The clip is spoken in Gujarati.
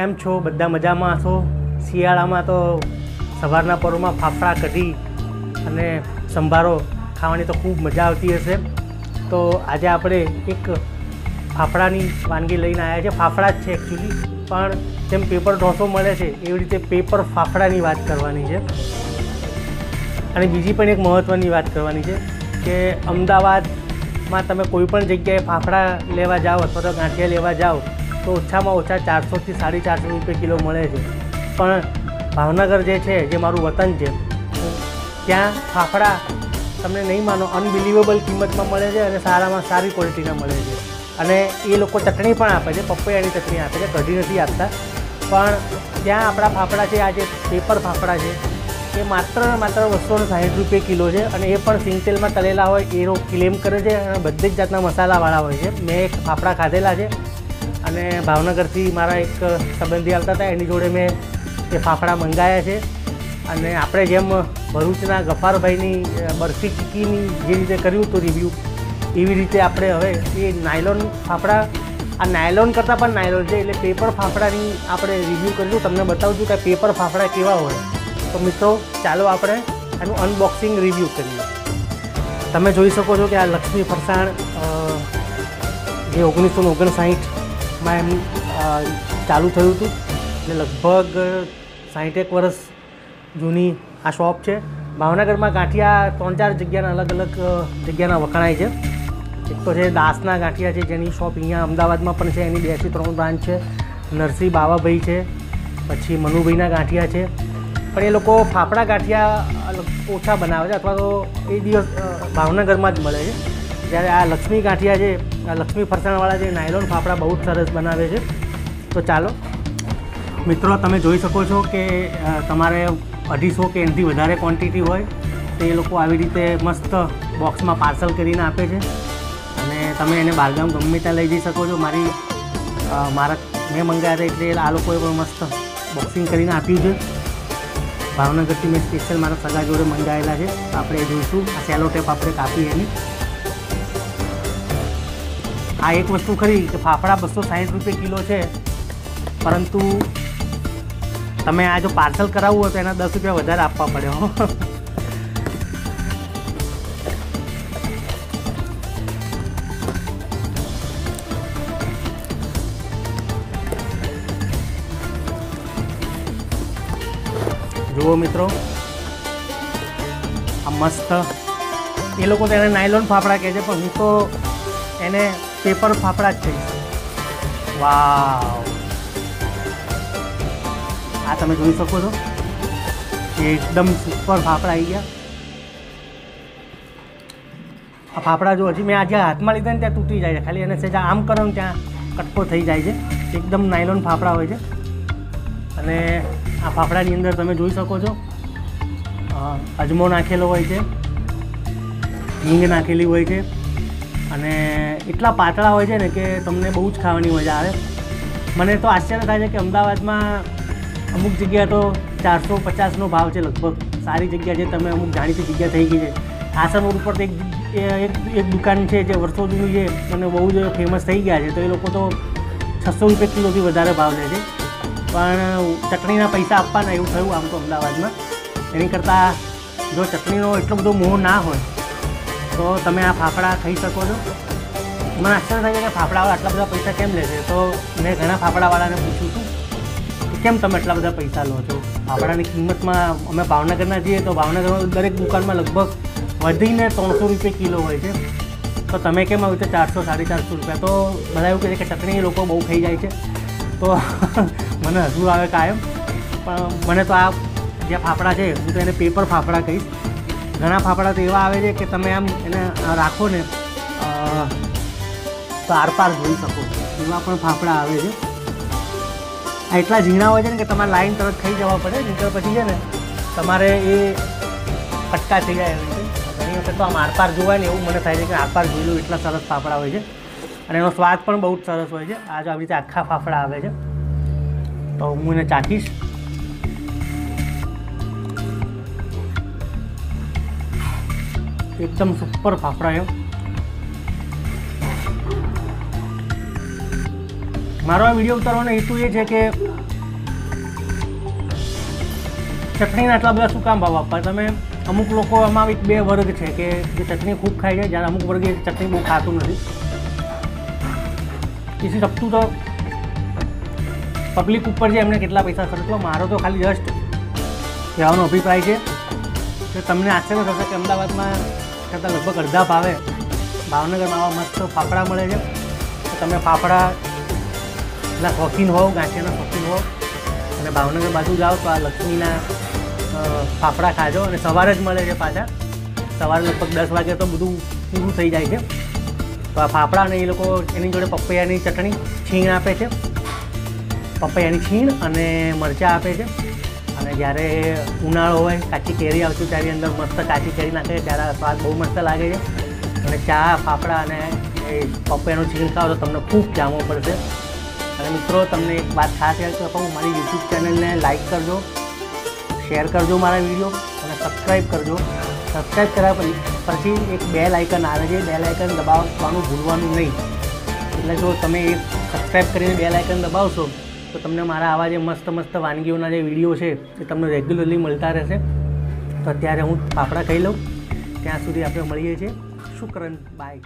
કેમ છો? બધા મજામાં છો? શિયાળામાં તો સવારના પરોમાં ફાફડા કઢી અને સંભારો ખાવાની તો ખૂબ મજા આવતી હશે. તો આજે આપણે એક ફાફડાની વાનગી લઈને આવ્યા છે ફાફડા જ છે એકચ્યુઅલી પણ જેમ પેપર ઢોસો મળે છે, એવી રીતે પેપર ફાફડાની વાત કરવાની છે. અને બીજી પણ એક મહત્ત્વની વાત કરવાની છે કે અમદાવાદમાં તમે કોઈ પણ જગ્યાએ ફાફડા લેવા જાઓ અથવા તો ગાંઠિયા લેવા જાઓ તો ઓછામાં ઓછા ચારસોથી સાડી ચારસો રૂપિયા કિલો મળે છે. પણ ભાવનગર જે છે, જે મારું વતન છે, ત્યાં ફાફડા તમને નહીં માનો અનબિલિવેબલ કિંમતમાં મળે છે અને સારામાં સારી ક્વોલિટીના મળે છે. અને એ લોકો ચટણી પણ આપે છે, પપૈયાની ચટણી આપે છે, કઢી નથી આપતા. પણ ત્યાં આપણા ફાફડા છે, આ જે પેપર ફાફડા છે, એ માત્ર ને માત્ર બસો સાહીઠ રૂપિયા કિલો છે અને એ પણ સિંગતેલમાં તળેલા હોય એનો ક્લેમ કરે છે અને બધી જ જાતના મસાલાવાળા હોય છે. મેં એક ફાફડા ખાધેલા છે અને ભાવનગરથી મારા એક સંબંધી આવતા હતા, એની જોડે મેં એ ફાફડા મંગાવ્યા છે. અને આપણે જેમ ભરૂચના ગફારભાઈની બરફી ચીકીની જે રીતે કર્યું હતું રિવ્યૂ એવી રીતે આપણે હવે એ નાયલોન ફાફડા, આ નાયલોન કરતાં પણ નાયલોન છે, એટલે પેપર ફાફડાની આપણે રિવ્યૂ કરીશું તમને બતાવું છું કે પેપર ફાફડા કેવા હોય. તો મિત્રો, ચાલો આપણે આનું અનબોક્સિંગ રિવ્યૂ કરીએ. તમે જોઈ શકો છો કે આ લક્ષ્મી ફરસાણ જે ઓગણીસો ને ઓગણસાઠમાં એમ ચાલુ થયું હતું. એટલે લગભગ સાહીઠેક વર્ષ જૂની આ શોપ છે. ભાવનગરમાં ગાંઠિયા ત્રણ ચાર જગ્યાના અલગ અલગ જગ્યાના વખણાય છે. એક તો છે દાસના ગાંઠિયા છે, જેની શોપ અહીંયા અમદાવાદમાં પણ છે. એની બેથી ત્રણ બ્રાન્ચ છે. નરસિંહ બાવાભાઈ છે. પછી મનુભાઈના ગાંઠિયા છે. પણ એ લોકો ફાફડા ગાંઠિયા ઓછા બનાવે છે, અથવા તો એ દિવસ ભાવનગરમાં જ મળે છે. જ્યારે આ લક્ષ્મી ગાંઠિયા છે આ લક્ષ્મી ફરસાણવાળા જે નાયલોન ફાફડા બહુ જ સરસ બનાવે છે. તો ચાલો. મિત્રો, તમે જોઈ શકો છો કે તમારે અઢીસો કે એનાથી વધારે ક્વોન્ટિટી હોય, તો એ લોકો આવી રીતે મસ્ત બોક્સમાં પાર્સલ કરીને આપે છે. અને તમે એને બહારગામ ગમે ત્યાં લઈ જઈ શકો છો. મારી મારા, મેં મંગાવ્યા હતા એટલે આ લોકોએ પણ મસ્ત બોક્સિંગ કરીને આપ્યું છે. ભાવનગરથી મેં સ્પેશિયલ મારા સગા જોડે મંગાવેલા છે. આપણે જોઈશું. આ સેલો ટેપ આપણે કાપી એની. આ એક વસ્તુ ખરી કે ફાફડા બસો સાઠ રૂપિયા કિલો છે. પરંતુ તમે આ જો પાર્સલ કરાવવું હોય તો એના દસ રૂપિયા વધારે આપવા પડ્યો જુઓ મિત્રો, આ મસ્ત. એ લોકો તો એને નાયલોન ફાફડા કહે છે, પણ હું તો એને પેપર ફાફડા જ છે. વાવ. આ તમે જોઈ શકો છો. એકદમ સુપર ફાફડા આવી ગયા. આ ફાફડા જો હજી મેં આજે હાથમાં લીધા ને ત્યાં તૂટી જાય છે. ખાલી એને સેજા આમ કરો ને ત્યાં કટકો થઈ જાય છે. એકદમ નાયલોન ફાફડા હોય છે. અને આ ફાફડાની અંદર તમે જોઈ શકો છો અજમો નાખેલો હોય છે. હિંગ નાખેલી હોય છે. અને એટલા પાતળા હોય છે ને કે તમને બહુ જ ખાવાની મજા આવે. મને તો આશ્ચર્ય થાય છે કે અમદાવાદમાં અમુક જગ્યા તો ચારસો પચાસનો ભાવ છે લગભગ. સારી જગ્યા છે, તમે અમુક જાણીતી જગ્યા થઈ ગઈ છે. આસન રોડ પર એક એક દુકાન છે જે વર્ષો જૂની છે અને બહુ જ ફેમસ થઈ ગયા છે, તો એ લોકો તો છસો રૂપિયા કિલોથી વધારે ભાવ લે છે. પણ ચટણીના પૈસા આપવાના એવું થયું આમ તો અમદાવાદમાં. એની કરતાં જો ચટણીનો એટલો બધો મોહ ના હોય તો તમે આ ફાફડા ખાઈ શકો છો. મને આશ્ચર્ય થાય છે કે ફાફડાવાળા આટલા બધા પૈસા કેમ લે છે? તો મેં ઘણા ફાફડાવાળાને પૂછ્યું હતું કે કેમ તમે આટલા બધા પૈસા લો છો? ફાફડાની કિંમતમાં અમે ભાવનગરના જઈએ તો ભાવનગરમાં દરેક દુકાનમાં લગભગ વધીને ત્રણસો રૂપિયા કિલો હોય છે. તો તમે કેમ આવી રીતે ચારસો, સાડી ચારસો રૂપિયા? તો બધા એવું કહે છે કે ચટણી લોકો બહુ ખાઈ જાય છે. તો મને હજુ આવે કાયમ. પણ મને તો આ જે ફાફડા છે, હું તો એને પેપર ફાફડા કહીશ. ઘણા ફાફડા તો એવા આવે છે કે તમે આમ એને રાખો ને તો આરપાર જોઈ શકો. એવા પણ ફાફડા આવે છે. આ એટલા ઝીણા હોય છે ને કે તમારે લાઈન તરત ખાઈ જવા પડે, નહીં પછી છે ને તમારે એ કટકા થઈ જાય એવી રીતે. ઘણી વખત તો આમ આરપાર જોવાય ને એવું મને થાય છે કે આરપાર જોઈ લઉં એટલા સરસ ફાફડા હોય છે. અને એનો સ્વાદ પણ બહુ જ સરસ હોય છે. આ જો આવી રીતે આખા ફાફડા આવે છે. તો હું એને ચાખીશ. એકદમ સુપર ફાફડા એમ મારો આ વીડિયો ઉતારવાનો હેતુ એ છે કે ચટણીના આટલા બધા શું કામ ભાવ આપવા? તમે અમુક લોકો એમાં એક બે વર્ગ છે કે જે ચટણી ખૂબ ખાય છે, જ્યારે અમુક વર્ગ ચટણી બહુ ખાતું નથી. તેથી સપતું તો પબ્લિક ઉપર છે એમને કેટલા પૈસા ખર્ચવા મારો તો ખાલી જસ્ટ કહેવાનો અભિપ્રાય છે. કે તમને આશ્ચર્ય થશે કે અમદાવાદમાં કરતાં લગભગ અડધા ભાવે ભાવનગરમાં આવા મસ્ત ફાફડા મળે છે. તમે ફાફડાના શોખીન હોવ ગાંઠિયાના શોખીન હોવ, અને ભાવનગર બાજુ જાઓ તો આ લક્ષ્મીના ફાફડા ખાજો અને સવારે જ મળે છે પાછા. સવારે લગભગ દસ વાગે તો બધું પૂરું થઈ જાય છે. તો આ ફાફડા અને એ લોકો એની જોડે પપૈયાની ચટણી છીણ આપે છે. પપૈયાની છીણ અને મરચાં આપે છે. જ્યારે ઉનાળો હોય, કાચી કેરી આવતી ત્યારે અંદર મસ્ત કાચી કેરી નાખે ત્યારે સ્વાદ બહુ મસ્ત લાગે છે. અને ચા, ફાફડા અને એ પપૈયાનું છીણ ખાઓ તો તમને ખૂબ જામો પડશે. અને મિત્રો, તમને એક વાત ખાસ યાદ કહું મારી યુટ્યુબ ચેનલને લાઈક કરજો શેર કરજો મારા વીડિયો અને સબસ્ક્રાઈબ કરજો. સબસ્ક્રાઈબ કર્યા પછી એક બેલ આઇકન આવે છે. બેલ આઇકન દબાવવાનું ભૂલવાનું નહીં. એટલે જો તમે એક સબસ્ક્રાઈબ કરીને બેલ આઇકન દબાવશો તો તમને મારા આવા જે મસ્ત મસ્ત વાનગીઓના જે વીડિયો છે, એ તમને રેગ્યુલરલી મળતા રહેશે. તો અત્યારે હું પાપડા ખાઈ લઉં. ત્યાં સુધી આપણે મળીએ છીએ. શુક્રન બાય